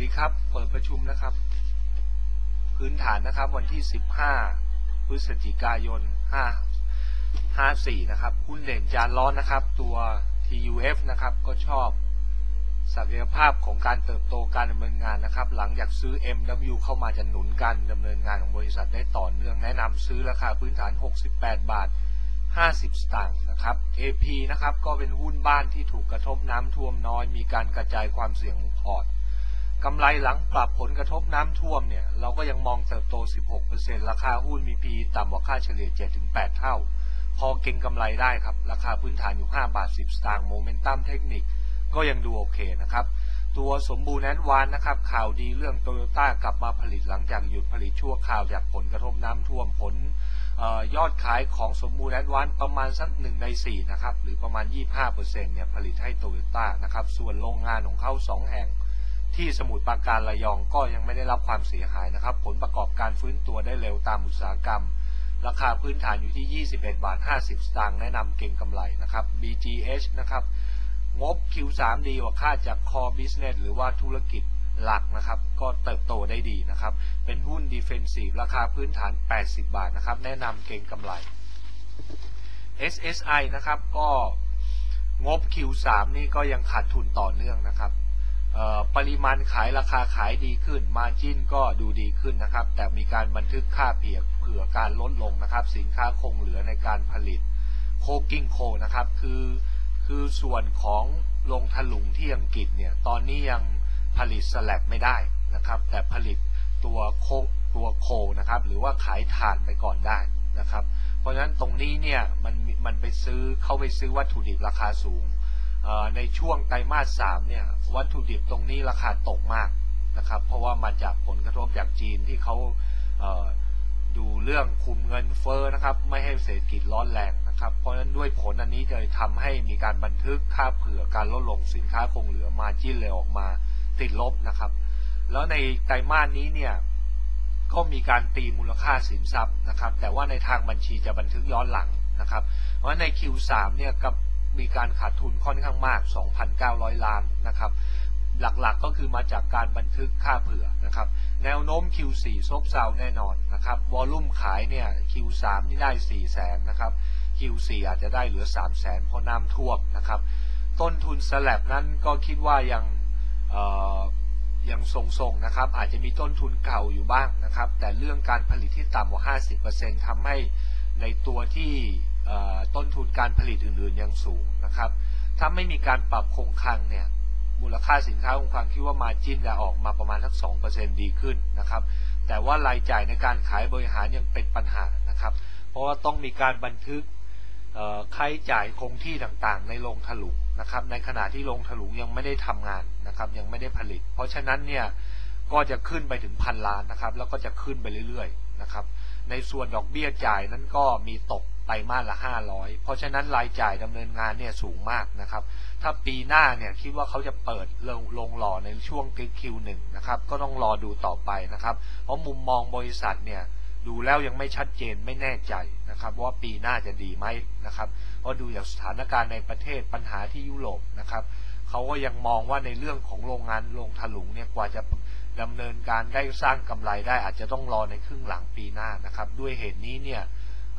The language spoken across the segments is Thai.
ดีครับ เปิดประชุมนะครับ พื้นฐานนะครับ วันที่ 15 พฤศจิกายน 5 54 นะครับหุ้นเด่นจานร้อนนะครับ ตัว TUF นะครับ ก็ชอบศักยภาพของการเติบโตการดำเนินงานนะครับ หลังจากซื้อ MW เข้ามาจะหนุนการดำเนินงานของบริษัทได้ต่อเนื่องแนะนำซื้อราคาพื้นฐาน 68 บาท 50 สตางค์นะครับ AP นะครับก็เป็นหุ้นบ้านที่ถูกกระทบน้ำท่วมน้อย มีการกระจายความเสี่ยงของพอร์ต กำไรหลังปรับผลกระทบน้ำท่วมเนี่ย เราก็ยังมองเติบโต 16%ราคาหุ้นมี P ต่ำกว่าค่าเฉลี่ย 7-8 เท่า พอเก่งกำไรได้ครับ ราคาพื้นฐานอยู่ 5 บาท 10 สตางค์โมเมนตัมเทคนิค ก็ยังดูโอเคนะครับ ตัวสมบูรณ์แอนวานนะครับ ข่าวดีเรื่องโตโยต้ากลับมาผลิตหลังจากหยุดผลิตชั่วคราวจากผลกระทบน้ำท่วมผลออยอดขายของสมบูรณ์แอดวานประมาณสักหนึ่งในสี่นะครับหรือประมาณ 25%เนี่ยผลิตให้โตโยต้านะครับส่วนโรงงานของเขาสองแห่ง ที่สมุทรปราการระยองก็ยังไม่ได้รับความเสียหายนะครับ ผลประกอบการฟื้นตัวได้เร็วตามอุตสาหกรรม ราคาพื้นฐานอยู่ที่ 21 บาท 50 สตางค์แนะนำเก่งกำไรนะครับ BGH นะครับ งบ Q3 ดีกว่าคาดจาก Core Business หรือว่าธุรกิจหลักนะครับ ก็เติบโตได้ดีนะครับ เป็นหุ้น Defensive ราคาพื้นฐาน 80 บาทนะครับ แนะนำเก่งกำไร SSI นะครับก็งบ Q3 นี่ก็ยังขาดทุนต่อเนื่องนะครับ ปริมาณขายราคาขายดีขึ้น มาจิ้นก็ดูดีขึ้นนะครับ แต่มีการบันทึกค่าเพียกเผื่อการลดลงนะครับ สินค้าคงเหลือในการผลิตโคกิ้งโคนะครับ คือคือส่วนของโรงถลุงที่อังกฤษเนี่ย ตอนนี้ยังผลิตสแลบไม่ได้นะครับ แต่ผลิตตัวโคตัวโคนะครับ หรือว่าขายถ่านไปก่อนได้นะครับ เพราะฉะนั้นตรงนี้เนี่ยมันมันไปซื้อเขาไปซื้อวัตถุดิบราคาสูง ในช่วงไตรมาสสามเนี่ยวัตถุดิบตรงนี้ราคาตกมากนะครับ เพราะว่ามาจากผลกระทบจากจีนที่เขาดูเรื่องคุมเงินเฟ้อนะครับ ไม่ให้เศรษฐกิจร้อนแรงนะครับ เพราะฉะนั้นด้วยผลอันนี้จะทำให้มีการบันทึกค่าเผื่อการลดลงสินค้าคงเหลือมาจิ้นเลยออกมาติดลบนะครับ แล้วในไตรมาสนี้เนี่ยก็มีการตีมูลค่าสินทรัพย์นะครับ แต่ว่าในทางบัญชีจะบันทึกย้อนหลังนะครับ เพราะใน Q3 เนี่ยกับ มีการขาดทุนค่อนข้างมาก 2,900 ล้านนะครับ หลักๆก็คือมาจากการบันทึกค่าเผื่อนะครับ แนวโน้ม Q4 ซบเซาแน่นอนนะครับ วอลุ่มขายเนี่ย Q3 นี่ได้4แสนนะครับ Q4 อาจจะได้เหลือ3แสนเพราะน้ำท่วมนะครับ ต้นทุนสแลบนั้นก็คิดว่ายังยังทรงๆนะครับ อาจจะมีต้นทุนเก่าอยู่บ้างนะครับ แต่เรื่องการผลิตที่ต่ำกว่า 50%ทำให้ในตัวที่ ต้นทุนการผลิตอื่นๆยังสูงนะครับ ถ้าไม่มีการปรับคงคลังเนี่ยมูลค่าสินค้าคงคลังคิดว่ามาจิ้นจะออกมาประมาณสัก2%ดีขึ้นนะครับ แต่ว่ารายจ่ายในการขายบริหารยังเป็นปัญหานะครับ เพราะว่าต้องมีการบันทึกค่าใช้จ่ายคงที่ต่างๆ ในโรงถลุงนะครับ ในขณะที่โรงถลุงยังไม่ได้ทำงานนะครับ ยังไม่ได้ผลิต เพราะฉะนั้นเนี่ยก็จะขึ้นไปถึงพันล้านนะครับ แล้วก็จะขึ้นไปเรื่อยๆนะครับ ในส่วนดอกเบี้ยจ่ายนั้นก็มีตก ไตรมาสละ 500 เพราะฉะนั้นรายจ่ายดำเนินงานเนี่ยสูงมากนะครับ ถ้าปีหน้าเนี่ยคิดว่าเขาจะเปิดลงลงหล่อในช่วง Q1 นะครับ ก็ต้องรอดูต่อไปนะครับ เพราะมุมมองบริษัทเนี่ยดูแล้วยังไม่ชัดเจนไม่แน่ใจนะครับ ว่าปีหน้าจะดีไหมนะครับเพราะดูจากสถานการณ์ในประเทศปัญหาที่ยุโรปนะครับเขาก็ยังมองว่าในเรื่องของโรงงานโรงถลุงเนี่ยกว่าจะดำเนินการได้สร้างกำไรได้อาจจะต้องรอในครึ่งหลังปีหน้านะครับ ด้วยเหตุนี้เนี่ย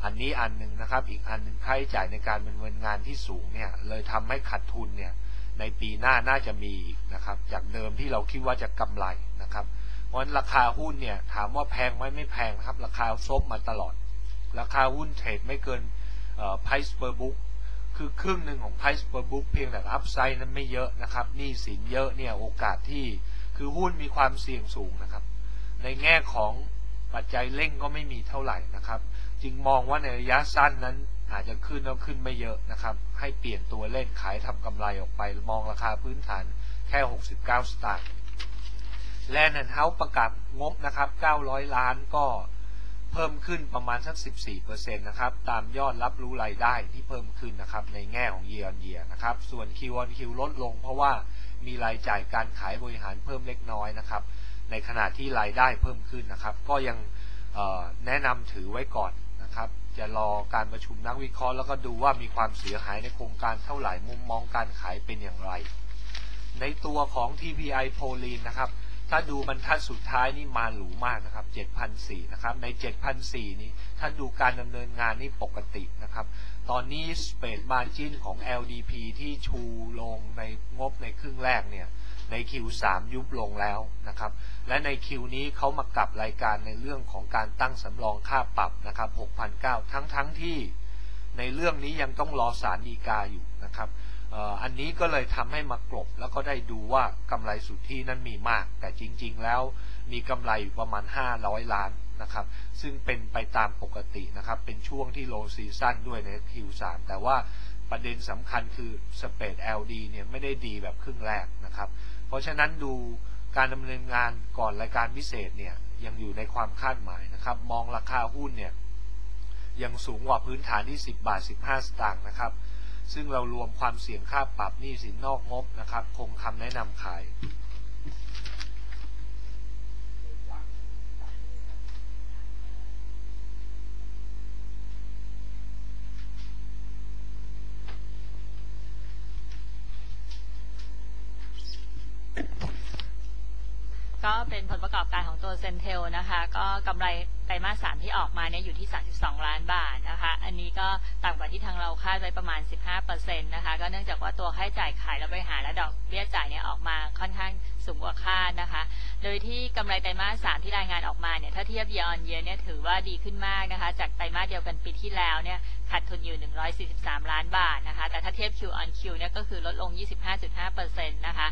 อันนี้อันหนึ่งนะครับ อีกอันหนึ่งค่าใช้จ่ายในการดำเนินงานที่สูงเนี่ยเลยทำให้ขาดทุนเนี่ยในปีหน้าน่าจะมีอีกนะครับ จากเดิมที่เราคิดว่าจะกำไรนะครับ เพราะฉะนั้นราคาหุ้นเนี่ยถามว่าแพงไหมไม่แพงนะครับ ราคาซบมาตลอด ราคาหุ้นเทรดไม่เกิน price per book คือครึ่งหนึ่งของ price per book เพียงแต่อัพไซด์นั้นไม่เยอะนะครับหนี้สินเยอะเนี่ยโอกาสที่คือหุ้นมีความเสี่ยงสูงนะครับ ในแง่ของปัจจัยเร่งก็ไม่มีเท่าไหร่นะครับ จึงมองว่าในระยะสั้นนั้นอาจจะขึ้นแล้วขึ้นไม่เยอะนะครับ ให้เปลี่ยนตัวเล่นขายทำกำไรออกไป มองราคาพื้นฐานแค่ 69 สตางค์แลนด์เฮาส์ประกาศงบนะครับ 900 ล้านก็เพิ่มขึ้นประมาณสัก 14%นะครับ ตามยอดรับรู้รายได้ที่เพิ่มขึ้นนะครับ ในแง่ของ year on year นะครับ ส่วน Q on Q ลดลง เพราะว่ามีรายจ่ายการขายบริหารเพิ่มเล็กน้อยนะครับ ในขณะที่รายได้เพิ่มขึ้นนะครับ ก็ยังแนะนำถือไว้ก่อน นะครับ จะรอการประชุมนักวิเคราะห์แล้วก็ดูว่ามีความเสียหายในโครงการเท่าไหร่มุมมองการขายเป็นอย่างไร ในตัวของ TPI โพลีนนะครับ ถ้าดูบรรทัดสุดท้ายนี่มาหรูมากนะครับ7,004นะครับ ใน 7,004นี้ถ้าดูการดำเนินงานนี่ปกตินะครับ ตอนนี้สเปดมาจินของ LDP ที่ชูลงในงบในครึ่งแรกเนี่ย ใน Q3 ยุบลงแล้วนะครับ และใน Q นี้เขามากลับรายการในเรื่องของการตั้งสำรองค่าปรับนะครับ6,009ทั้งทั้งที่ในเรื่องนี้ยังต้องรอสารดีกาอยู่นะครับอันนี้ก็เลยทำให้มากลบแล้วก็ได้ดูว่ากำไรสุทธินั้นมีมาก แต่จริง ๆ แล้วมีกำไรอยู่ประมาณ 500 ล้านนะครับ ซึ่งเป็นไปตามปกตินะครับ เป็นช่วงที่โลซีซั่นด้วยใน Q3 แต่ว่าประเด็นสำคัญคือสเปด LD เนี่ยไม่ได้ดีแบบครึ่งแรกนะครับ ราะฉะนั้นดูการดำเนินงานก่อนรายการพิเศษเนี่ยยังอยู่ในความคาดหมายนะครับ มองราคาหุ้นเนี่ยยังสูงกว่าพื้นฐานที่ 10 บาท 15 สตางค์นะครับ ซึ่งเรารวมความเสี่ยงค่าปรับหนี้สินนอกงบนะครับ คงคำแนะนำขาย ไรไตรมาสสามที่ออกมาเนี่ยอยู่ที่ 32 ล้านบาทนะคะ อันนี้ก็ต่ำกว่าที่ทางเราคาดไว้ประมาณ 15%นะคะ ก็เนื่องจากว่าตัวค่าใช้จ่ายขายและบริหารและดอกเบี้ยจ่ายเนี่ยออกมาค่อนข้างสูงกว่าคาดนะคะ โดยที่กำไรไตรมาสสามที่รายงานออกมาเนี่ยถ้าเทียบ year on year เนี่ยถือว่าดีขึ้นมากนะคะ จากไตรมาสเดียวกันปีที่แล้วเนี่ยขาดทุนอยู่ 143 ล้านบาทนะคะ แต่ถ้าเทียบ Q on Q เนี่ยก็คือลดลง 25.5%นะคะ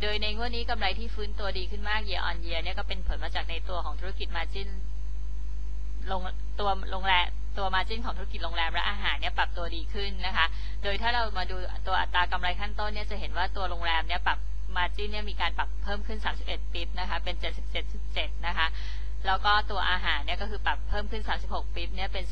โดยในงวดนี้กำไรที่ฟื้นตัวดีขึ้นมาก year on year เนี่ยก็เป็นผลมาจากในตัวของธุรกิจ margin ลงตัวโรงแรมตัว margin ของธุรกิจโรงแรมและอาหารเนี่ยปรับตัวดีขึ้นนะคะ โดยถ้าเรามาดูตัวอัตรากำไรขั้นต้นเนี่ยจะเห็นว่าตัวโรงแรมเนี่ยปรับ margin เนี่ยมีการปรับเพิ่มขึ้น 31ปิบนะคะเป็น 77.7 นะคะ แล้วก็ตัวอาหารเนี่ยก็คือปรับเพิ่มขึ้น 36ปิบเนี่ยเป็น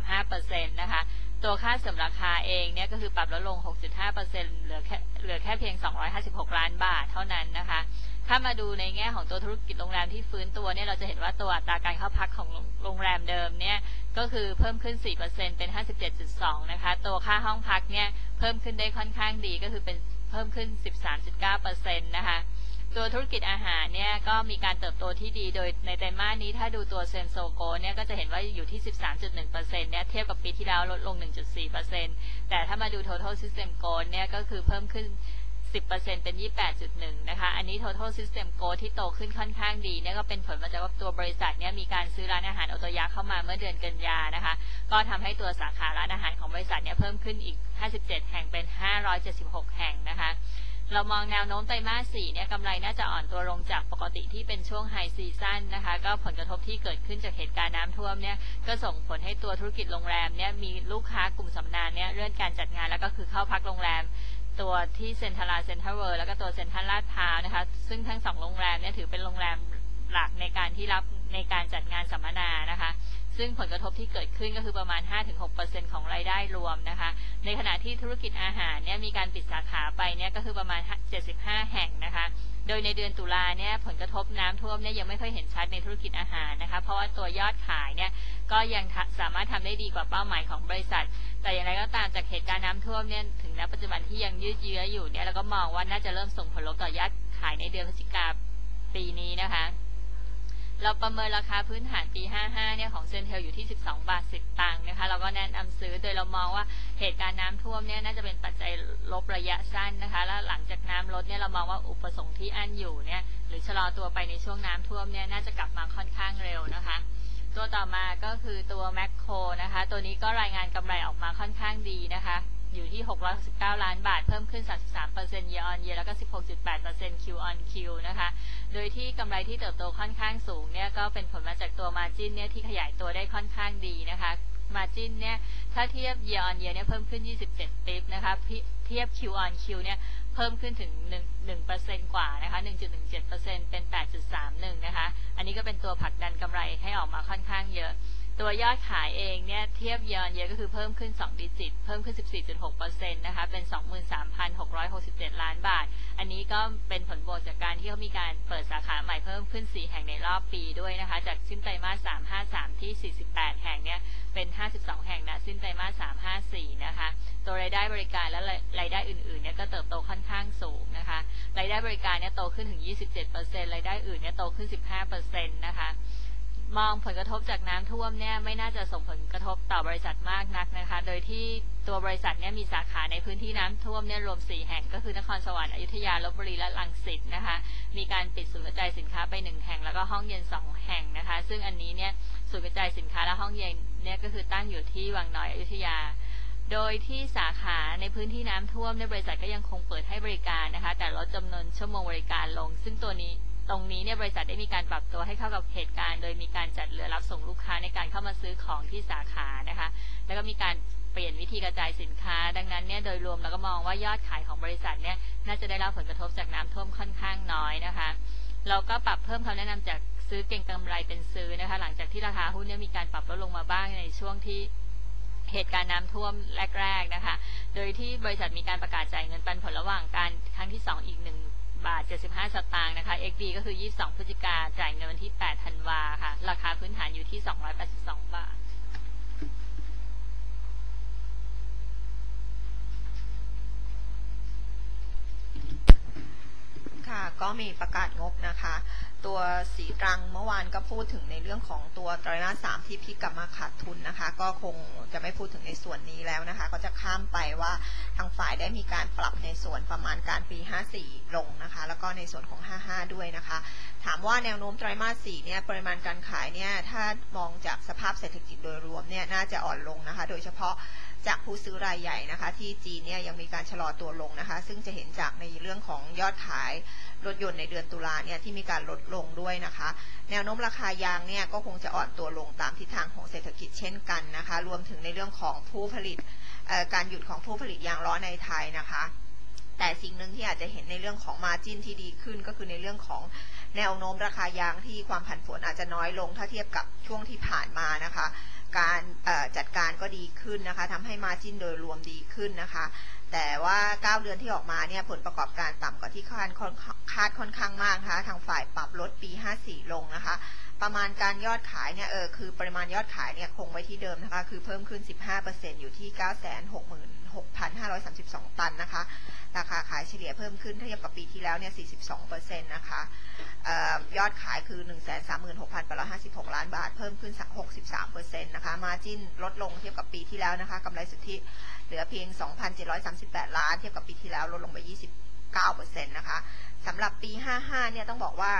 46.35%นะคะ ตัวค่าเสริมราคาเองเนี่ยก็คือปรับลดลง 6.5%เหลือแค่เหลือแค่เพียง 256 ล้านบาทเท่านั้นนะคะ ถ้ามาดูในแง่ของตัวธุรกิจโรงแรมที่ฟื้นตัวเนี่ยเราจะเห็นว่าตัวอัตราการเข้าพักของโรงแรมเดิมเนี่ยก็คือเพิ่มขึ้น 4%เป็น 57.2 นะคะ ตัวค่าห้องพักเนี่ยเพิ่มขึ้นได้ค่อนข้างดีก็คือเป็นเพิ่มขึ้น 13.9%นะคะ ตัวธุรกิจอาหารเนี่ยก็มีการเติบโตที่ดีโดยในไตรมาสนี้ถ้าดูตัวเซนโซโกเนี่ยก็จะเห็นว่าอยู่ที่ 13.1%เนี่ยเทียบกับปีที่แล้วลดลง 1.4%แต่ถ้ามาดู total system g r o w เนี่ยก็คือเพิ่มขึ้น 10%เป็น 28.1 นะคะ อันนี้ total system g r o w ที่โตขึ้นค่อนข้างดีเนี่ยก็เป็นผลมาจากว่าตัวบริษัทเนี่ยมีการซื้อร้านอาหารโอโตยะเข้ามาเมื่อเดือนกันยานะคะ ก็ทำให้ตัวสาขาร้านอาหารของบริษัทเนี่ยเพิ่มขึ้นอีก 57 แห่งเป็น 576 แห่งนะคะ เรามองแนวโน้มไตรมาส4เนี่ยกำไรน่าจะอ่อนตัวลงจากปกติที่เป็นช่วงไฮซีซั่นนะคะ ก็ผลกระทบที่เกิดขึ้นจากเหตุการณ์น้ำท่วมเนี่ยก็ส่งผลให้ตัวธุรกิจโรงแรมเนี่ยมีลูกค้ากลุ่มสำนานเนี่ยเลื่อนการจัดงานแล้วก็คือเข้าพักโรงแรม ตัวที่เซ็นทรัลเซ็นทรัลเวิร์แล้วก็ตัวเซ็นทรัลลาดพร้าวนะคะ ซึ่งทั้งสองโรงแรมเนี่ยถือเป็นโรงแรมหลักในการที่รับ ในการจัดงานสัมมนานะคะ ซึ่งผลกระทบที่เกิดขึ้นก็คือประมาณ 5-6%ของรายได้รวมนะคะ ในขณะที่ธุรกิจอาหารเนี่ยมีการปิดสาขาไปเนี่ยก็คือประมาณ 75 แห่งนะคะ โดยในเดือนตุลาเนี่ยผลกระทบน้ำท่วมเนี่ยยังไม่ค่อยเห็นชัดในธุรกิจอาหารนะคะ เพราะว่าตัวยอดขายเนี่ยก็ยังสามารถทำได้ดีกว่าเป้าหมายของบริษัท แต่อย่างไรก็ตามจากเหตุการณ์น้ำท่วมเนี่ยถึงณปัจจุบันที่ยังยืดเยื้ออยู่เนี่ยเราก็มองว่าน่าจะเริ่มส่งผลลบต่อยอดขายในเดือนพฤศจิกาปีนี้นะคะ เราประเมินราคาพื้นฐานปี 55 เนี่ยของเซนเทลอยู่ที่ 12 บาท 10 ตังค์นะคะ เราก็แนะนำซื้อ โดยเรามองว่าเหตุการณ์น้ำท่วมเนี่ยน่าจะเป็นปัจจัยลบระยะสั้นนะคะ แล้วหลังจากน้ำลดเนี่ยเรามองว่าอุปสงค์ที่อันอยู่เนี่ยหรือชะลอตัวไปในช่วงน้ำท่วมเนี่ยน่าจะกลับมาค่อนข้างเร็วนะคะ ตัวต่อมาก็คือตัวแมคโครนะคะ ตัวนี้ก็รายงานกำไรออกมาค่อนข้างดีนะคะ อยู่ที่ 669 ล้านบาท เพิ่มขึ้น 33% year on year แล้วก็ 16.8% Q on Q นะคะ โดยที่กำไรที่เติบโตค่อนข้างสูงเนี่ยก็เป็นผลมาจากตัว margin เนี่ยที่ขยายตัวได้ค่อนข้างดีนะคะ margin เนี่ยถ้าเทียบ year on year เนี่ยเพิ่มขึ้น 27ปิบนะคะเทียบ Q on Q เนี่ยเพิ่มขึ้นถึง 1 1%กว่านะคะ 1.17%เป็น 8.31 นะคะ อันนี้ก็เป็นตัวผลักดันกำไรให้ออกมาค่อนข้างเยอะ ตัวยอดขายเองเนี่ยเทียบเยอนเยอะก็คือเพิ่มขึ้น 2 ดิจิต เพิ่มขึ้น 14.6%นะคะเป็น 23,667 ล้านบาท อันนี้ก็เป็นผลบวกจากการที่เขามีการเปิดสาขาใหม่เพิ่มขึ้น 4 แห่งในรอบปีด้วยนะคะ จากสิ้นไตรมาส 353 ที่ 48 แห่งเนี่ยเป็น 52 แห่งนะสิ้นไตรมาส 354 นะคะ ตัวรายได้บริการและรายได้อื่นๆเนี่ยก็เติบโตค่อนข้างสูงนะคะ รายได้บริการเนี่ยโตขึ้นถึง 27%รายได้อื่นเนี่ยโตขึ้น 15%นะคะ มองผลกระทบจากน้ำท่วมเนี่ยไม่น่าจะส่งผลกระทบต่อบริษัทมากนักนะคะ โดยที่ตัวบริษัทเนี่ยมีสาขาในพื้นที่น้ำท่วมเนี่ยรวม 4 แห่งก็คือนครสวรรค์อยุธยาลบบุรีและลังสิตนะคะ มีการปิดศูนย์กระจายสินค้าไป 1 แห่ง แล้วก็ห้องเย็น 2 แห่งนะคะ ซึ่งอันนี้เนี่ยศูนย์กระจายสินค้าและห้องเย็นเนี่ยก็คือตั้งอยู่ที่วังน้อยอยุธยาโดยที่สาขาในพื้นที่น้ำท่วมในยบริษัทก็ยังคงเปิดให้บริการนะคะ แต่ลดจำนวนชั่วโมงบริการลง ซึ่งตัวนี้ ตรงนี้เนี่ยบริษัทได้มีการปรับตัวให้เข้ากับเหตุการณ์ โดยมีการจัดเรือรับส่งลูกค้าในการเข้ามาซื้อของที่สาขานะคะ แล้วก็มีการเปลี่ยนวิธีกระจายสินค้า ดังนั้นเนี่ยโดยรวมเราก็มองว่ายอดขายของบริษัทเนี่ยน่าจะได้รับผลกระทบจากน้ำท่วมค่อนข้างน้อยนะคะ เราก็ปรับเพิ่มคำแนะนำจากซื้อเก่งกำไรเป็นซื้อนะคะ หลังจากที่ราคาหุ้นเนี่ยมีการปรับลดลงมาบ้างในช่วงที่เหตุการณ์น้ำท่วมแรก ๆนะคะ โดยที่บริษัทมีการประกาศจ่ายเงินปันผลระหว่างการครั้งที่ 2 อีก1 บาท 75 สตางค์นะคะ XD ก็คือ 22 พฤศจิกาจ่ายเงินวันที่ 8 ธันวาค่ะ ราคาพื้นฐานอยู่ที่ 282 บาท ค่ะก็มีประกาศงบนะคะ ตัวสีตรังเมื่อวานก็พูดถึงในเรื่องของตัวไตรมาสสามที่พิกกลับมาขาดทุนนะคะ ก็คงจะไม่พูดถึงในส่วนนี้แล้วนะคะ ก็จะข้ามไปว่าทางฝ่ายได้มีการปรับในส่วนประมาณการปี 54 ลงนะคะ แล้วก็ในส่วนของ 55 ด้วยนะคะ ถามว่าแนวโน้มไตรมาส4เนี่ยปริมาณการขายเนี่ยถ้ามองจากสภาพเศรษฐกิจโดยรวมเนี่ยน่าจะอ่อนลงนะคะ โดยเฉพาะ จากผู้ซื้อรายใหญ่นะคะ ที่จีนเนี่ยยังมีการชะลอตัวลงนะคะ ซึ่งจะเห็นจากในเรื่องของยอดขายรถยนต์ในเดือนตุลาเนี่ยที่มีการลดลงด้วยนะคะ แนวโน้มราคายางเนี่ยก็คงจะอ่อนตัวลงตามทิศทางของเศรษฐกิจเช่นกันนะคะ รวมถึงในเรื่องของผู้ผลิตการหยุดของผู้ผลิตยางล้อในไทยนะคะแต่สิ่งหนึ่งที่อาจจะเห็นในเรื่องของมาจินที่ดีขึ้น ก็คือในเรื่องของแนวโน้มราคายางที่ความผันผวนอาจจะน้อยลงถ้าเทียบกับช่วงที่ผ่านมานะคะ การจัดการก็ดีขึ้นนะคะทำให้มาจินโดยรวมดีขึ้นนะคะ แต่ว่า 9 เดือนที่ออกมาเนี่ยผลประกอบการต่ำกว่าที่คาดค่อนคาดค่อนข้างมากนะคะทางฝ่ายปรับลดปี 54 ลงนะคะ ประมาณการยอดขายเนี่ยเออคือปริมาณยอดขายเนี่ยคงไว้ที่เดิมนะคะคือเพิ่มขึ้น 15%อยู่ที่ 966,532 ตันนะคะราคาขายเฉลี่ยเพิ่มขึ้นเทียบกับปีที่แล้วเนี่ย 42%นะคะเอ่อยอดขายคือ 136,856 ล้านบาท เพิ่มขึ้น 63%นะคะมาจิ้นลดลงเทียบกับปีที่แล้วนะคะกำไรสุทธิเหลือเพียง38 ล้าน เทียบกับปีที่แล้วลดลงไป 29%นะคะสำหรับปี 55 เนี่ยต้องบอกว่า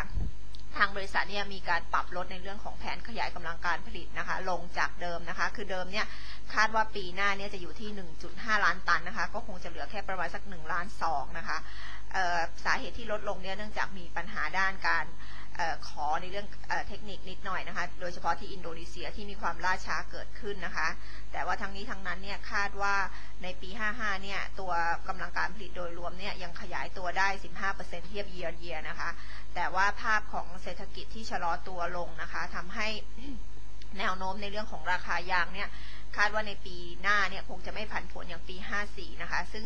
ทางบริษัทเนี่ยมีการปรับลดในเรื่องของแผนขยายกำลังการผลิตนะคะ ลงจากเดิมนะคะ คือเดิมเนี่ยคาดว่าปีหน้าเนี่ยจะอยู่ที่ 1.5 ล้านตันนะคะ ก็คงจะเหลือแค่ประมาณสัก 1 ล้าน2นะคะสาเหตุที่ลดลงเนี่ยเนื่องจากมีปัญหาด้านการ ขอในเรื่องเทคนิคนิดหน่อยนะคะ โดยเฉพาะที่อินโดนีเซียที่มีความล่าช้าเกิดขึ้นนะคะ แต่ว่าทั้งนี้ทั้งนั้นเนี่ยคาดว่าในปี 55 เนี่ยตัวกำลังการผลิตโดยรวมเนี่ยยังขยายตัวได้ 15%เทียบ year on year นะคะ แต่ว่าภาพของเศรษฐกิจที่ชะลอตัวลงนะคะทำให้แนวโน้มในเรื่องของราคายางเนี่ยคาดว่าในปีหน้าเนี่ยคงจะไม่ผันผวนอย่างปี 54 นะคะ ซึ่ง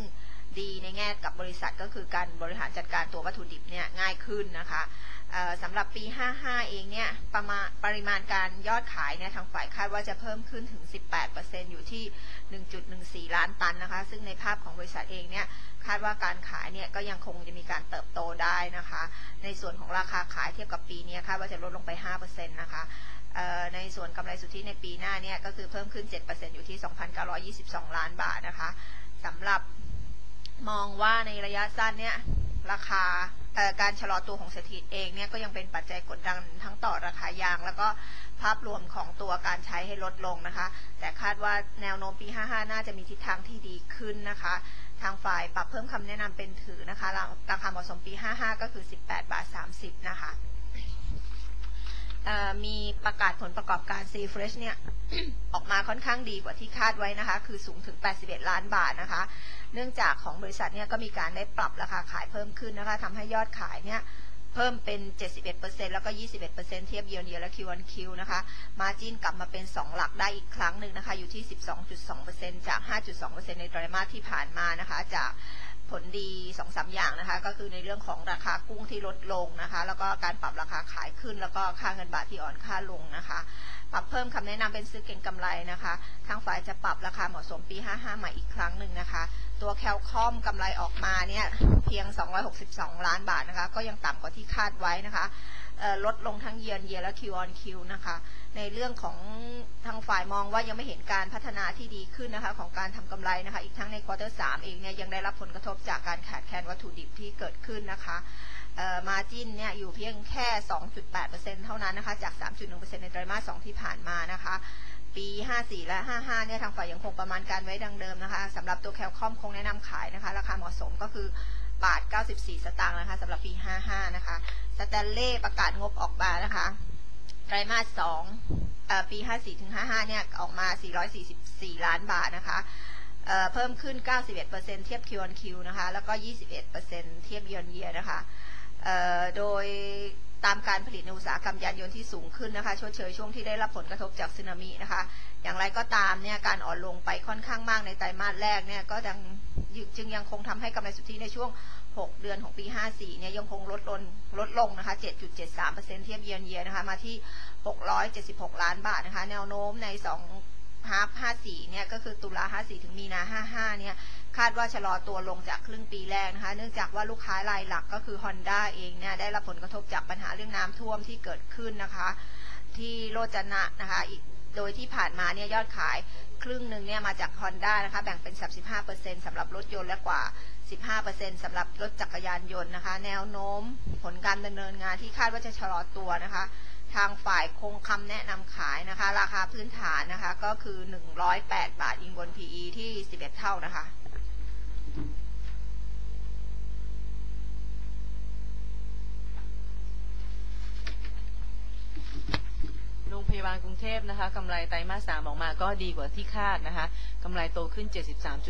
ดีในแง่กับบริษัทก็คือการบริหารจัดการตัววัตถุดิบเนี่ยง่ายขึ้นนะคะสำหรับปี 55 เองเนี่ยประมาณปริมาณการยอดขายเนี่ยทางฝ่ายคาดว่าจะเพิ่มขึ้นถึง 18%อยู่ที่ 1.14 ล้านตันนะคะ ซึ่งในภาพของบริษัทเองเนี่ยคาดว่าการขายเนี่ยก็ยังคงจะมีการเติบโตได้นะคะ ในส่วนของราคาขายเทียบกับปีนี้คาดว่าจะลดลงไป 5%นะคะเอ่อในส่วนกำไรสุทธิในปีหน้าเนี่ยก็คือเพิ่มขึ้น 7%อยู่ที่ 2,922 ล้านบาทนะคะสำหรับ มองว่าในระยะสั้นเนี่ยราคาการชะลอตัวของเศรษฐกิจเองเนี่ยก็ยังเป็นปัจจัยกดดันทั้งต่อราคายาง แล้วก็ภาพรวมของตัวการใช้ให้ลดลงนะคะ แต่คาดว่าแนวโน้มปี 55 น่าจะมีทิศทางที่ดีขึ้นนะคะ ทางฝ่ายปรับเพิ่มคำแนะนำเป็นถือนะคะราคาเหมาะสมปี 55 ก็คือ 18 บาท 30 นะคะ มีประกาศผลประกอบการ C Fresh เนี่ย ออกมาค่อนข้างดีกว่าที่คาดไว้นะคะ คือสูงถึง 81 ล้านบาทนะคะ เนื่องจากของบริษัทเนี่ยก็มีการได้ปรับราคาขายเพิ่มขึ้นนะคะทำให้ยอดขายเนี่ยเพิ่มเป็น 71%แล้วก็ 21%เทียบเยียร์เดียและ Q1Q นะคะ มาจินกลับมาเป็น 2 หลักได้อีกครั้งหนึ่งนะคะ อยู่ที่ 12.2%จาก 5.2%ในไตรมาสที่ผ่านมานะคะ จาก ลดี2-3อย่างนะคะ ก็คือในเรื่องของราคากุ้งที่ลดลงนะคะ แล้วก็การปรับราคาขายขึ้น แล้วก็ค่าเงินบาทที่อ่อนค่าลงนะคะ ปรับเพิ่มคำแนะนำเป็นซื้อเก็งกำไรนะคะ ทางฝ่ายจะปรับราคาเหมาะสมปี 55 ใหม่อีกครั้งหนึ่งนะคะ ตัวแคลคอมกำไรออกมาเนี่ย P พียง 262 ล้านบาทนะคะ ก็ยังต่ำกว่าที่คาดไว้นะคะลดลงทั้งเยียนเยียและ Q on Q นคิวนะคะ ในเรื่องของทางฝ่ายมองว่ายังไม่เห็นการพัฒนาที่ดีขึ้นนะคะของการทำกำไรนะคะ อีกทั้งในควอเตอร์3เองเนี่ยยังได้รับผลกระทบจากการขาดแคลนวัตถุดิบที่เกิดขึ้นนะคะมาจินเนี่ยอยู่เพียงแค่ 2.8%เท่านั้นนะคะ จาก 3.1%ในไตรมาส 2 ที่ผ่านมานะคะ ปี 54 และ 55 เนี่ยทางฝ่ายยังคงประมาณการไว้ดังเดิมนะคะสำหรับตัวแคลคอมคงแนะนำขายนะคะ ราคาเหมาะสมก็คือบาท 94 สตางค์นะคะสำหรับปี 55 นะคะสแตนเล่ประกาศงบออกมานะคะไตรมาส2อ่อปี 54 ถึง 55 เนี่ยออกมา 444 ล้านบาทนะคะเอ่อเพิ่มขึ้น 91%เทียบ Q on Q นะคะ แล้วก็ 21%เทียบ year on year นะคะเอ่อโดย ตามการผลิตในอุตสาหกรรมยานยนต์ที่สูงขึ้นนะคะชดเชยช่วงที่ได้รับผลกระทบจากสึนามินะคะ อย่างไรก็ตามเนี่ยการอ่อนลงไปค่อนข้างมากในไตรมาสแรกเนี่ยก็ยังจึงยังคงทำให้กำไรสุทธิในช่วง 6 เดือนของปี 54 เนี่ยยังคงลดลงลดลงนะคะ 7.73%เทียบเยียนเยียนะคะมาที่ 676 ล้านบาทนะคะ แนวโน้มใน 2 ฮาร์ฟ54เนี่ยก็คือตุลา54ถึงมีนา55เนี่ยคาดว่าชะลอตัวลงจากครึ่งปีแรกนะคะ เนื่องจากว่าลูกค้ารายหลักก็คือ Honda เองเนี่ยได้รับผลกระทบจากปัญหาเรื่องน้ำท่วมที่เกิดขึ้นนะคะ ที่โรจนะนะคะโดยที่ผ่านมาเนี่ยยอดขายครึ่งหนึ่งเนี่ยมาจาก Honda นะคะ แบ่งเป็น 35%สำหรับรถยนต์และกว่า 15%สำหรับรถจักรยานยนต์นะคะ แนวโน้มผลการดำเนินงานที่คาดว่าจะชะลอตัวนะคะ ทางฝ่ายคงคำแนะนำขายนะคะ ราคาพื้นฐานนะคะ ก็คือ 108 บาท อิงบน PE ที่ 11 เท่านะคะโรงพยาบาลกรุงเทพนะคะกำไรไตรมาสสามออกมาก็ดีกว่าที่คาดนะคะกำไรโตขึ้น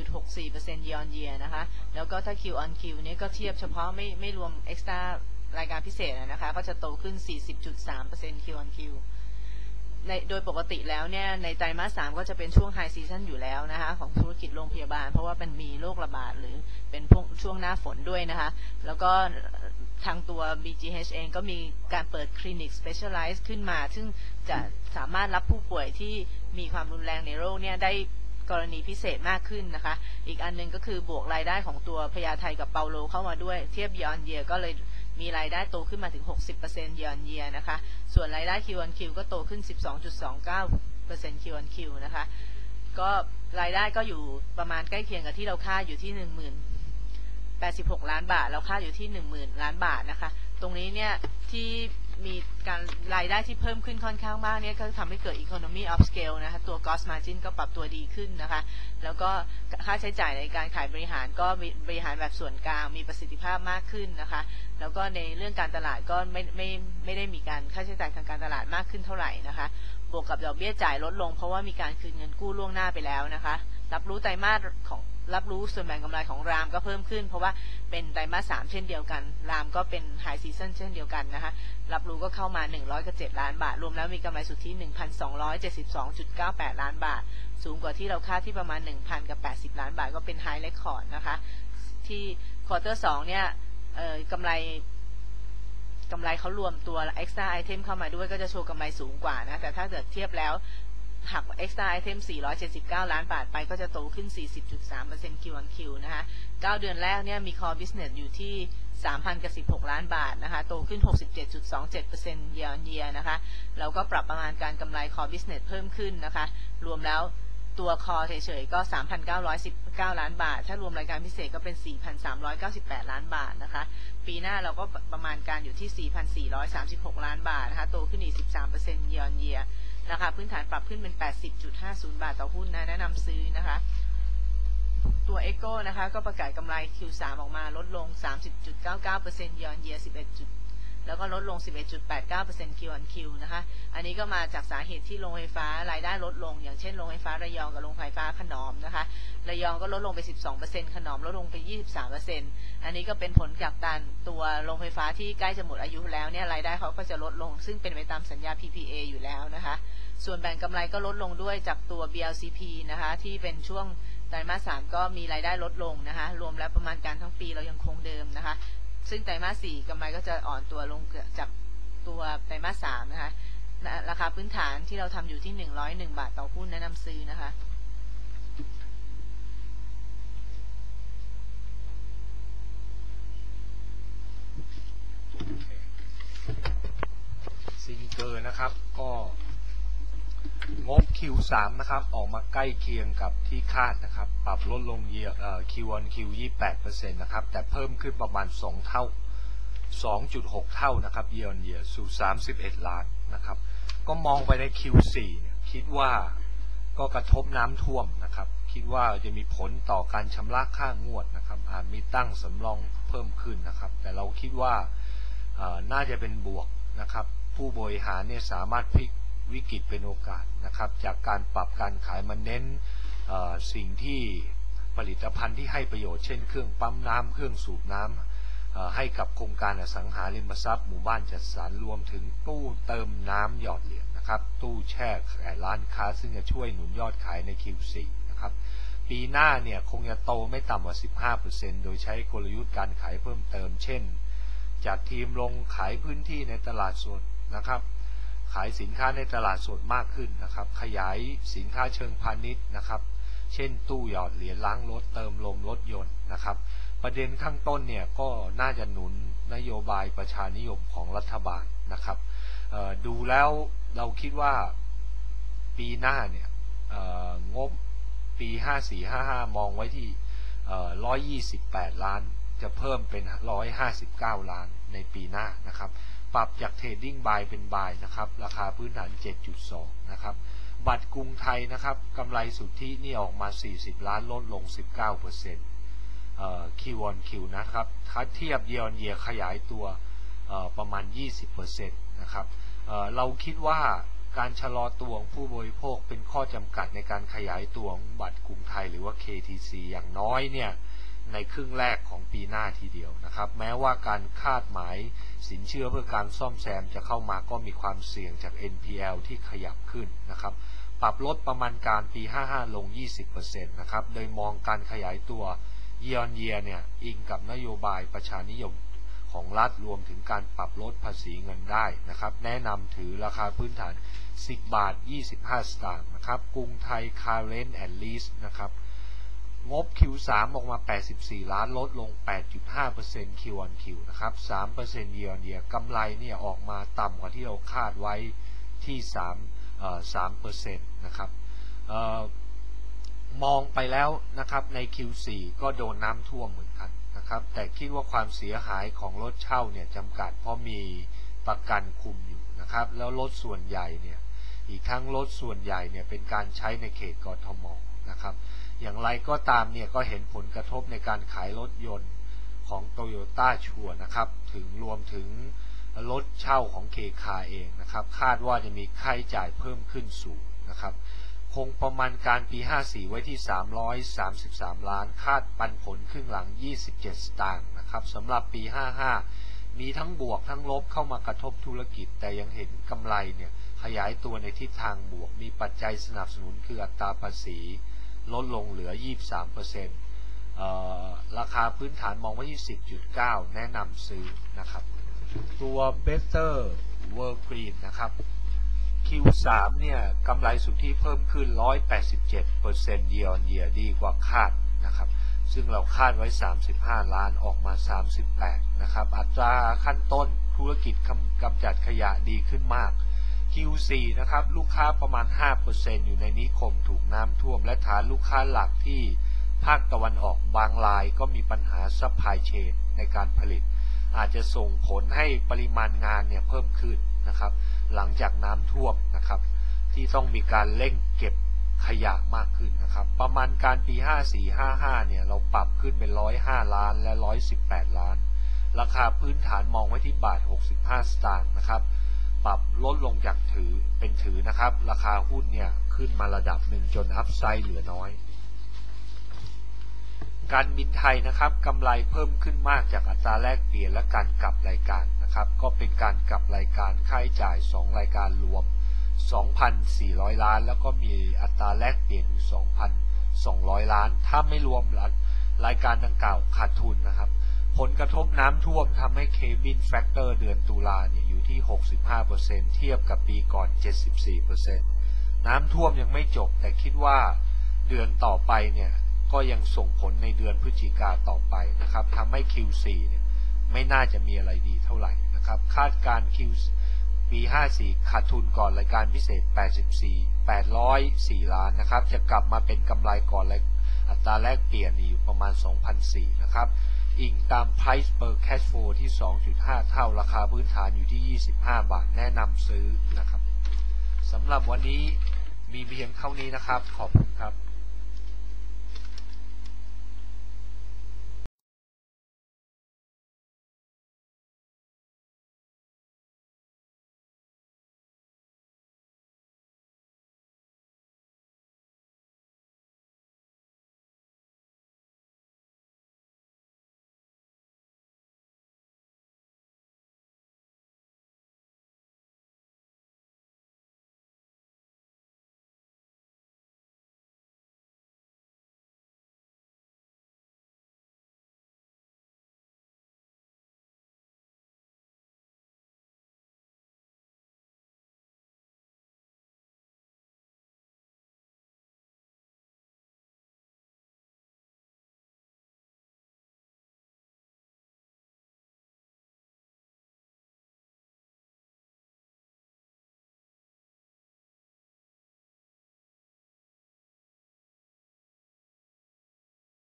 73.64% year on year นะคะ แล้วก็ถ้า Q on Q เนี่ยก็เทียบเฉพาะไม่ไม่รวม extra รา รายการพิเศษนะคะ ก็จะโตขึ้น 40.3% Q on Q ในโดยปกติแล้วเนี่ยในไตรมาสสามก็จะเป็นช่วงไฮซีซันอยู่แล้วนะคะของธุรกิจโรงพยาบาล เพราะว่ามันมีโรคระบาดหรือเป็นพวกช่วงหน้าฝนด้วยนะคะ แล้วก็ทางตัว BGH เองก็มีการเปิดคลินิก specialize ขึ้นมา ซึ่งจะสามารถรับผู้ป่วยที่มีความรุนแรงในโรคเนี่ยได้กรณีพิเศษมากขึ้นนะคะ อีกอันหนึงก็คือบวกรายได้ของตัวพญาไทยกับเปาโลเข้ามาด้วย เทียบยอนเยียก็เลย มีรายได้โตขึ้นมาถึง 60%ยอนเยียนะคะ ส่วนรายได้ Q1Q ก็โตขึ้น 12.29% Q1Q นะคะ ก็รายได้ก็อยู่ประมาณใกล้เคียงกับที่เราคาดอยู่ที่ 10,086 ล้านบาท เราคาดอยู่ที่ 10,000 ล้านบาทนะคะ ตรงนี้เนี่ยที่ มีการรายได้ที่เพิ่มขึ้นค่อนข้างมากเนี่ยก็ทำให้เกิด economy of scale นะคะตัว gross margin ก็ปรับตัวดีขึ้นนะคะ แล้วก็ค่าใช้จ่ายในการขายบริหารก็บริหารแบบส่วนกลางมีประสิทธิภาพมากขึ้นนะคะ แล้วก็ในเรื่องการตลาดก็ไม่ไม่ไม่ได้มีการค่าใช้จ่ายทางการตลาดมากขึ้นเท่าไหร่นะคะบวกกับดอกเบี้ยจ่ายลดลง เพราะว่ามีการคืนเงินกู้ล่วงหน้าไปแล้วนะคะ รับรู้ไตรมาสของ รับรู้ส่วนแบ่งกำไรของรามก็เพิ่มขึ้น เพราะว่าเป็นไตรมาสสามเช่นเดียวกัน รามก็เป็นไฮซีซันเช่นเดียวกันนะคะ รับรู้ก็เข้ามา 107 ล้านบาท รวมแล้วมีกำไรสุทธิ 1,272.98 ล้านบาท สูงกว่าที่เราคาดที่ประมาณ 1,000กับ80 ล้านบาท ก็เป็นไฮเรคคอร์ดนะคะ ที่ควอเตอร์สองเนี่ยเอ่อกำไรกำไรเขารวมตัว extra item เข้ามาด้วยก็จะโชว์กำไรสูงกว่านะ แต่ถ้าเกิดเทียบแล้ว หัก extra item 479 ล้านบาทไปก็จะโตขึ้น 40.3% Q on Q นะคะ 9 เดือนแรกเนี่ยมี core business อยู่ที่ 3,016 ล้านบาทนะคะ โตขึ้น 67.27% year on year นะคะ แล้วก็ปรับประมาณการกำไร core business เพิ่มขึ้นนะคะ รวมแล้วตัว core เฉยๆ ก็ 3,919 ล้านบาท ถ้ารวมรายการพิเศษก็เป็น 4,398 ล้านบาทนะคะ ปีหน้าเราก็ประมาณการอยู่ที่ 4,436 ล้านบาทนะคะ โตขึ้นอีก 13% year on year ราคาพื้นฐานปรับขึ้นเป็น 80.50 บาทต่อหุ้นนะแนะนำซื้อนะคะ ตัว e c o นะคะ ก็ประกาศกำไร Q3 ออกมาลดลง 30.99% year on year 11จุด แล้วก็ลดลง 11.89% Q on Q นะคะ อันนี้ก็มาจากสาเหตุที่โรงไฟฟ้ารายได้ลดลง อย่างเช่นโรงไฟฟ้าระยองกับโรงไฟฟ้าขนอมนะคะ ระยองก็ลดลงไป 12%ขนอมลดลงไป 23%อันนี้ก็เป็นผลจากการตัวโรงไฟฟ้าที่ใกล้จะหมดอายุแล้วเนี่ยรายได้เขาก็จะลดลง ซึ่งเป็นไปตามสัญญา PPA อยู่แล้วนะคะ ส่วนแบ่งกำไรก็ลดลงด้วยจากตัว BLCP นะคะที่เป็นช่วงไตรมาสสามก็มีรายได้ลดลงนะคะ รวมแล้วประมาณการทั้งปีเรายังคงเดิมนะคะ ซึ่งไตรมาสสี่กำไรก็จะอ่อนตัวลงจากตัวไตรมาสสามนะคะราคาพื้นฐานที่เราทำอยู่ที่หนึ่งร้อยหนึ่งบาทต่อหุ้นแนะนำซื้อนะคะซิงเกอร์นะครับก็ Q3 นะครับ ออกมาใกล้เคียงกับที่คาดนะครับ ปรับลดลงเยียเอ่อ Q1 Q 28%นะครับ แต่เพิ่มขึ้นประมาณ 2 เท่า 2.6 เท่านะครับ year on year สู่ 31 ล้านนะครับ ก็มองไปใน Q4 เนี่คิดว่าก็กระทบน้ำท่วมนะครับ คิดว่าจะมีผลต่อการชำระค่างวดนะครับ อาจมีตั้งสำรองเพิ่มขึ้นนะครับ แต่เราคิดว่าน่าจะเป็นบวกนะครับ ผู้บริหารเนี่ยสามารถพลิก วิกฤตเป็นโอกาสนะครับ จากการปรับการขายมาเน้นสิ่งที่ผลิตภัณฑ์ที่ให้ประโยชน์เช่นเครื่องปั๊มน้ำเครื่องสูบน้ำเอ่อให้กับโครงการอสังหาริมทรัพย์หมู่บ้านจัดสรรรวมถึงตู้เติมน้ำหยอดเหรียญนะครับ ตู้แช่ขายร้านค้าซึ่งจะช่วยหนุนยอดขายใน Q4 นะครับปีหน้าเนี่ยคงจะโตไม่ต่ำกว่า 15%โดยใช้กลยุทธ์การขายเพิ่มเติม เช่น จัดทีมลงขายพื้นที่ในตลาดสดนะครับ ขายสินค้าในตลาดสดมากขึ้นนะครับ ขยายสินค้าเชิงพาณิชย์นะครับ เช่นตู้หยอดเหรียญล้างรถเติมลมรถยนต์นะครับ ประเด็นข้างต้นเนี่ยก็น่าจะหนุนนโยบายประชานิยมของรัฐบาลนะครับดูแล้วเราคิดว่าปีหน้าเนี่ยงบปี 5455 มองไว้ที่เอ่อ128 ล้าน จะเพิ่มเป็น 159 ล้านในปีหน้านะครับ ปรับจากเทรดดิ้งบายเป็นบายนะครับ ราคาพื้นฐาน 7.2 นะครับ บัตรกรุงไทยนะครับกำไรสุทธินี่ออกมา 40 ล้านลดลง 19%เ Q on Q นคิวนะครับถ้าเทียบ year on year ขยายตัวเอ่อประมาณ 20%นะครับเอ่อเราคิดว่าการชะลอตัวของผู้บริโภคเป็นข้อจำกัดในการขยายตัวของบัตรกรุงไทยหรือว่า KTC อย่างน้อยเนี่ย ในครึ่งแรกของปีหน้าทีเดียวนะครับ แม้ว่าการคาดหมายสินเชื่อเพื่อการซ่อมแซมจะเข้ามาก็มีความเสี่ยงจาก NPL ที่ขยับขึ้นนะครับ ปรับลดประมาณการปี 55 ลง 20%นะครับ โดยมองการขยายตัว year on year เนี่ยอิงกับนโยบายประชานิยมของรัฐรวมถึงการปรับลดภาษีเงินได้นะครับ แนะนำถือราคาพื้นฐาน 10 บาท 25 สตางค์นะครับ กรุงไทย Car Rent and Lease นะครับ งบ Q3 ออกมา 84 ล้านลดลง 8.5% Q on Q นะครับ 3% year on year กำไรเนี่ยออกมาต่ำกว่าที่เราคาดไว้ที่3เอ่อ3%นะครับออมองไปแล้วนะครับใน Q4 ก็โดนน้ำท่วมเหมือนกันนะครับ แต่คิดว่าความเสียหายของรถเช่าเนี่ยจำกัดเพราะมีประกันคุมอยู่นะครับ แล้วรถส่วนใหญ่เนี่ยอีกทั้งรถส่วนใหญ่เนี่ยเป็นการใช้ในเขตกรทมนะครับ อย่างไรก็ตามเนี่ยก็เห็นผลกระทบในการขายรถยนต์ของโตโยต้าชัวนะครับ ถึงรวมถึงรถเช่าของเคคาเองนะครับ คาดว่าจะมีค่าใช้จ่ายเพิ่มขึ้นสูงนะครับ คงประมาณการปี 54 ไว้ที่ 333 ล้าน คาดปันผลครึ่งหลัง 27 สตางค์นะครับสำหรับปี 55 มีทั้งบวกทั้งลบเข้ามากระทบธุรกิจ แต่ยังเห็นกำไรเนี่ยขยายตัวในทิศทางบวก มีปัจจัยสนับสนุนคืออัตราภาษี ลดลงเหลือ 23%เอ่อราคาพื้นฐานมองไว้ที่10.9 แนะนำซื้อนะครับ ตัว Better World Green นะครับ Q3 เนี่ยกำไรสุทธิเพิ่มขึ้น 187% year on year ดีกว่าคาดนะครับ ซึ่งเราคาดไว้ 35 ล้านออกมา 38 นะครับ อัตราขั้นต้นธุรกิจกำจัดขยะดีขึ้นมาก Q4 นะครับ ลูกค้าประมาณ 5%อยู่ในนิคมถูกน้ำท่วม และฐานลูกค้าหลักที่ภาคตะวันออกบางรายก็มีปัญหาซัพพลายเชนในการผลิต อาจจะส่งผลให้ปริมาณงานเนี่ยเพิ่มขึ้นนะครับ หลังจากน้ำท่วมนะครับ ที่ต้องมีการเร่งเก็บขยะมากขึ้นนะครับ ประมาณการปี 5455 เนี่ย เราปรับขึ้นเป็น 105 ล้านและ 118 ล้าน ราคาพื้นฐานมองไว้ที่บาท 65 สตางค์นะครับ ปรับลดลงจากถือเป็นถือนะครับ ราคาหุ้นเนี่ยขึ้นมาระดับหนึ่งจนอัพไซด์เหลือน้อย การบินไทยนะครับกำไรเพิ่มขึ้นมากจากอัตราแลกเปลี่ยนและการกลับรายการนะครับ ก็เป็นการกลับรายการค่าใช้จ่าย 2 รายการรวม 2,400 ล้าน แล้วก็มีอัตราแลกเปลี่ยนอยู่ 2,200 ล้าน ถ้าไม่รวมรายการดังกล่าวขาดทุนนะครับ ผลกระทบน้ำท่วมทำให้เคบินแฟกเตอร์เดือนตุลาเนี่ย ที่ 65%เทียบกับปีก่อน 74%น้ำท่วมยังไม่จบแต่คิดว่าเดือนต่อไปเนี่ยก็ยังส่งผลในเดือนพฤศจิกาต่อไปนะครับทำให้ Q4 เนี่ยไม่น่าจะมีอะไรดีเท่าไหร่นะครับ คาดการ Q ปีปี54 ขาดทุนก่อนรายการพิเศษ 84 804 ล้านนะครับ จะกลับมาเป็นกำไรก่อนอัตราแลกเปลี่ยนอยู่ประมาณ 2,004นะครับ อิงตาม price per cash flow ที่ 2.5 เท่าราคาพื้นฐานอยู่ที่ 25 บาท แนะนำซื้อนะครับสำหรับวันนี้มีเพียงเท่านี้นะครับ ขอบคุณครับ